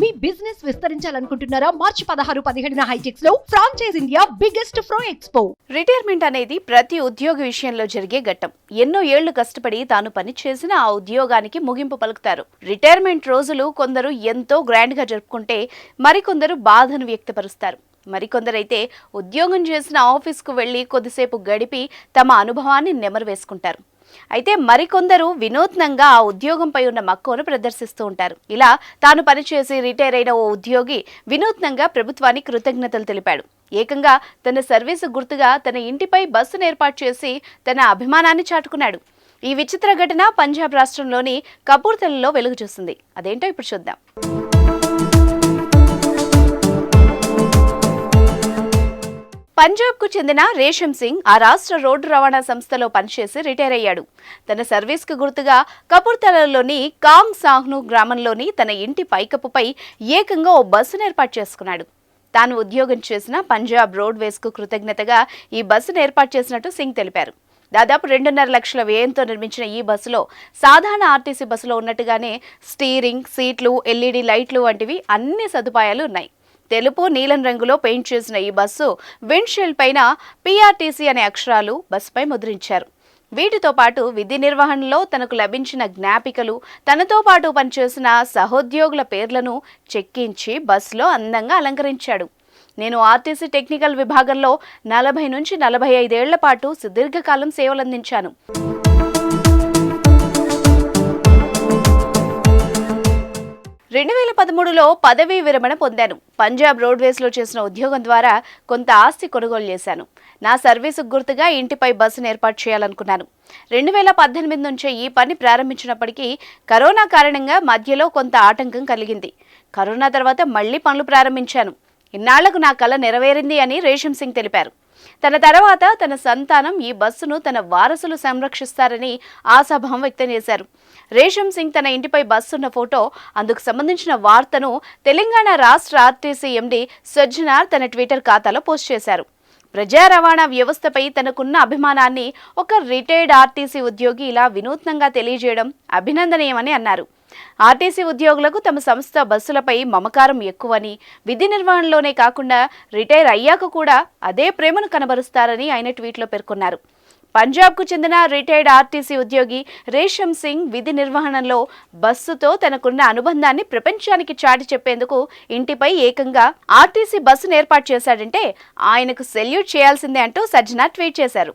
మీ business విస్తరించాలనుకుంటున్నారా? మార్చి పదహారు పదిహేడున హైటెక్స్లో ఫ్రాంచైజ్ ఇండియా బిగ్గెస్ట్ ఫ్రో ఎక్స్పో రిటైర్మెంట్ అనేది ప్రతి ఉద్యోగి విషయంలో జరిగే ఘట్టం. ఎన్నో ఏళ్ళు కష్టపడి తాను పని చేసిన ఆ ఉద్యోగానికి ముగింపు పలుకుతారు. రిటైర్మెంట్ రోజులు కొందరు ఎంతో గ్రాండ్గా జరుపుకుంటే మరికొందరు బాధను వ్యక్తపరుస్తారు. మరికొందరైతే ఉద్యోగం చేసిన ఆఫీస్కు వెళ్ళి కొద్దిసేపు గడిపి తమ అనుభవాన్ని నెమరు వేసుకుంటారు అయితే మరికొందరు వినూత్నంగా ఆ ఉద్యోగంపై ఉన్న మక్కువను ప్రదర్శిస్తూ ఉంటారు. ఇలా తాను పనిచేసి రిటైర్ అయిన ఓ ఉద్యోగి వినూత్నంగా ప్రభుత్వానికి కృతజ్ఞతలు తెలిపాడు. ఏకంగా తన సర్వీసు గుర్తుగా తన ఇంటిపై బస్సును ఏర్పాటు చేసి తన అభిమానాన్ని చాటుకున్నాడు. ఈ విచిత్ర ఘటన పంజాబ్ రాష్ట్రంలోని కపూర్తలలో వెలుగు చూస్తుంది అదేంటో ఇప్పుడు చూద్దాం. పంజాబ్కు చెందిన రేషమ్ సింగ్ ఆ రాష్ట్ర రోడ్డు రవాణా సంస్థలో పనిచేసి రిటైర్ అయ్యాడు. తన సర్వీస్కు గుర్తుగా కపూర్తలలోని కాంగ్ సాహ్ను గ్రామంలోని తన ఇంటి పైకప్పుపై ఏకంగా ఓ బస్సును ఏర్పాటు చేసుకున్నాడు. తాను ఉద్యోగం చేసిన పంజాబ్ రోడ్వేస్కు కృతజ్ఞతగా ఈ బస్సును ఏర్పాటు చేసినట్టు సింగ్ తెలిపారు. దాదాపు రెండున్నర లక్షల వ్యయంతో నిర్మించిన ఈ బస్సులో సాధారణ ఆర్టీసీ బస్సులో ఉన్నట్టుగానే స్టీరింగ్ సీట్లు ఎల్ఈడి లైట్లు వంటివి అన్ని సదుపాయాలు ఉన్నాయి. తెలుపు నీలం రంగులో పెయింట్ చేసిన ఈ బస్సు విండ్షీల్డ్ పైన పీఆర్టీసీ అనే అక్షరాలు బస్సుపై ముద్రించారు. వీటితో పాటు విధి నిర్వహణలో తనకు లభించిన జ్ఞాపికలు తనతో పాటు పనిచేసిన సహోద్యోగుల పేర్లను చెక్కించి బస్సులో అందంగా అలంకరించాడు. నేను ఆర్టీసీ టెక్నికల్ విభాగంలో నలభై నుంచి నలభై ఐదేళ్ళ పాటు సుదీర్ఘకాలం సేవలందించాను. పదమూడులో పదవీ విరమణ పొందాను. పంజాబ్ రోడ్వేస్లో చేసిన ఉద్యోగం ద్వారా కొంత ఆస్తి కొనుగోలు చేశాను. నా సర్వీసుకు గుర్తుగా ఇంటిపై బస్సును ఏర్పాటు చేయాలనుకున్నాను. రెండు వేల పద్దెనిమిది నుంచే ఈ పని ప్రారంభించినప్పటికీ కరోనా కారణంగా మధ్యలో కొంత ఆటంకం కలిగింది. కరోనా తర్వాత మళ్ళీ పనులు ప్రారంభించాను. ఇన్నాళ్ళకు నా కళ నెరవేరింది అని రేషం సింగ్ తెలిపారు. తన తర్వాత తన సంతానం ఈ బస్సును తన వారసులు సంరక్షిస్తారని ఆశాభావం వ్యక్తం చేశారు. రేషం సింగ్ తన ఇంటిపై బస్సున్న ఫోటో అందుకు సంబంధించిన వార్తను తెలంగాణ రాష్ట్ర ఆర్టీసీ ఎండీ సజ్జనార్ తన ట్విట్టర్ ఖాతాలో పోస్ట్ చేశారు. ప్రజా రవాణా వ్యవస్థపై తనకున్న అభిమానాన్ని ఒక రిటైర్డ్ ఆర్టీసీ ఉద్యోగి ఇలా వినూత్నంగా తెలియజేయడం అభినందనీయమని అన్నారు. ఆర్టీసీ ఉద్యోగులకు తమ సంస్థ బస్సులపై మమకారం ఎక్కువని విధి నిర్వహణలోనే కాకుండా రిటైర్ అయ్యాక కూడా అదే ప్రేమను కనబరుస్తారని ఆయన ట్వీట్లో పేర్కొన్నారు. పంజాబ్కు చెందిన రిటైర్డ్ ఆర్టీసీ ఉద్యోగి రేషమ్ సింగ్ విధి నిర్వహణలో బస్సుతో తనకున్న అనుబంధాన్ని ప్రపంచానికి చాటి చెప్పేందుకు ఇంటిపై ఏకంగా ఆర్టీసీ బస్సును ఏర్పాటు చేశాడంటే ఆయనకు సెల్యూట్ చేయాల్సిందే అంటూ సజ్జన ట్వీట్ చేశారు.